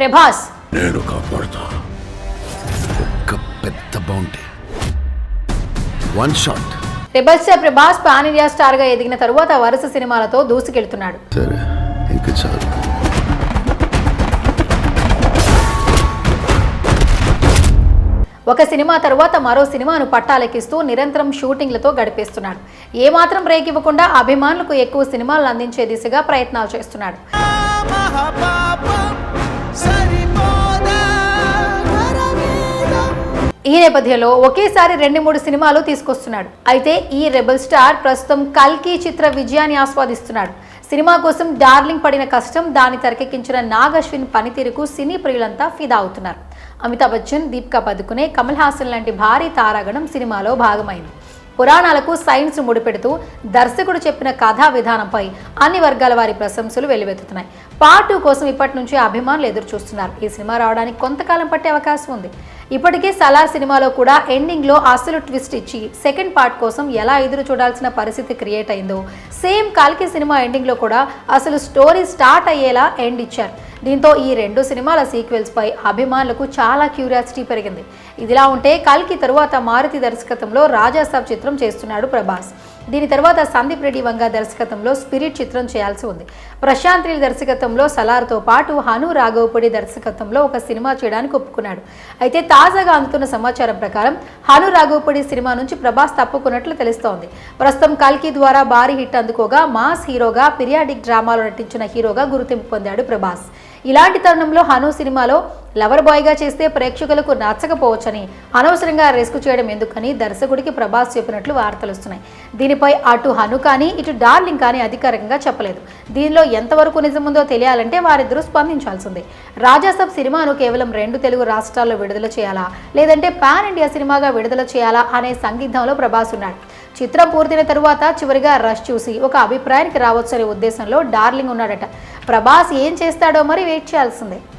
ప్రభాస్. నేను కాపాడుతా. ఒక పెద్ద bounty one shot rebel star Prabhas pan India స్టార్గా ఎదిగిన తరువాత వరుస సినిమాలతో దూసుకెళ్తున్నాడు. సరే ఇంకా చాలు. ఒక సినిమా తరువాత మరో సినిమాను పట్టాలెక్కిస్తూ నిరంతరం షూటింగ్లతో గడిపేస్తున్నాడు. ఏమాత్రం బ్రేక్ ఇవ్వకుండా అభిమానులకు ఎక్కువ సినిమాలను అందించే దిశగా ప్రయత్నాలు చేస్తున్నాడు. ఈ నేపథ్యంలో ఒకేసారి రెండు మూడు సినిమాలు తీసుకొస్తున్నాడు. అయితే ఈ రెబల్ స్టార్ ప్రస్తుతం కల్కి చిత్ర విజయాన్ని ఆస్వాదిస్తున్నాడు. సినిమా కోసం డార్లింగ్ పడిన కష్టం దాన్ని తెరకెక్కించిన నాగ్ అశ్విన్ పనితీరుకు సినీ ప్రియులంతా ఫిదా అవుతున్నారు. అమితాబ్ బచ్చన్ దీపికా పదుకునే కమల్ హాసన్ లాంటి భారీ తారాగణం సినిమాలో భాగమైంది. పురాణాలకు సైన్స్ ముడిపెడుతూ దర్శకుడు చెప్పిన కథా విధానంపై అన్ని వర్గాల వారి ప్రశంసలు వెల్లువెత్తుతున్నాయి. పార్ట్ టూ కోసం ఇప్పటి నుంచి అభిమానులు ఎదురు చూస్తున్నారు ఈ సినిమా రావడానికి కొంతకాలం పట్టే అవకాశం ఉంది. ఇప్పటికే సలార్ సినిమాలో కూడా ఎండింగ్లో అసలు ట్విస్ట్ ఇచ్చి సెకండ్ పార్ట్ కోసం ఎలా ఎదురు చూడాల్సిన పరిస్థితి క్రియేట్ అయిందో సేమ్ కాల్కి సినిమా ఎండింగ్లో కూడా అసలు స్టోరీ స్టార్ట్ అయ్యేలా ఎండ్ ఇచ్చారు. దీంతో ఈ రెండు సినిమాల సీక్వెల్స్ పై అభిమానులకు చాలా క్యూరియాసిటీ పెరిగింది. ఇదిలా ఉంటే కల్కి తరువాత మారుతి దర్శకత్వంలో రాజాసాబ్ చిత్రం చేస్తున్నాడు ప్రభాస్. దీని తర్వాత సందీప్ రెడ్డి వంగ దర్శకత్వంలో స్పిరిట్ చిత్రం చేయాల్సి ఉంది. ప్రశాంత్ నీల్ దర్శకత్వంలో సలార్తో పాటు హను రాఘవపూడి దర్శకత్వంలో ఒక సినిమా చేయడానికి ఒప్పుకున్నాడు. అయితే తాజాగా అందుతున్న సమాచారం ప్రకారం హను రాఘవపూడి సినిమా నుంచి ప్రభాస్ తప్పుకున్నట్లు తెలుస్తోంది. ప్రస్తుతం కల్కి ద్వారా భారీ హిట్ అందుకోగా మాస్ హీరోగా పిరియాడిక్ డ్రామాలో నటించిన హీరోగా గుర్తింపు పొందాడు ప్రభాస్. ఇలాంటి తరుణంలో హను సినిమాలో లవర్ బాయ్గా చేస్తే ప్రేక్షకులకు నచ్చకపోవచ్చని అనవసరంగా రిస్క్ చేయడం ఎందుకని దర్శకుడికి ప్రభాస్ చెప్పినట్లు వార్తలు వస్తున్నాయి. దీనిపై అటు హను కానీ ఇటు డార్లింగ్ కానీ అధికారికంగా చెప్పలేదు. దీనిలో ఎంతవరకు నిజముందో తెలియాలంటే వారిద్దరూ స్పందించాల్సిందే. రాజాసబ్ సినిమాను కేవలం రెండు తెలుగు రాష్ట్రాల్లో విడుదల చేయాలా? లేదంటే పాన్ ఇండియా సినిమాగా విడుదల చేయాలా? అనే సందిగ్ధంలో ప్రభాస్ ఉన్నాడు. చిత్రం పూర్తయిన తరువాత చివరిగా రష్ చూసి ఒక అభిప్రాయానికి రావచ్చు అనే ఉద్దేశంలో డార్లింగ్ ఉన్నాడట. ప్రభాస్ ఏం చేస్తాడో మరి వెయిట్ చేయాల్సిందే.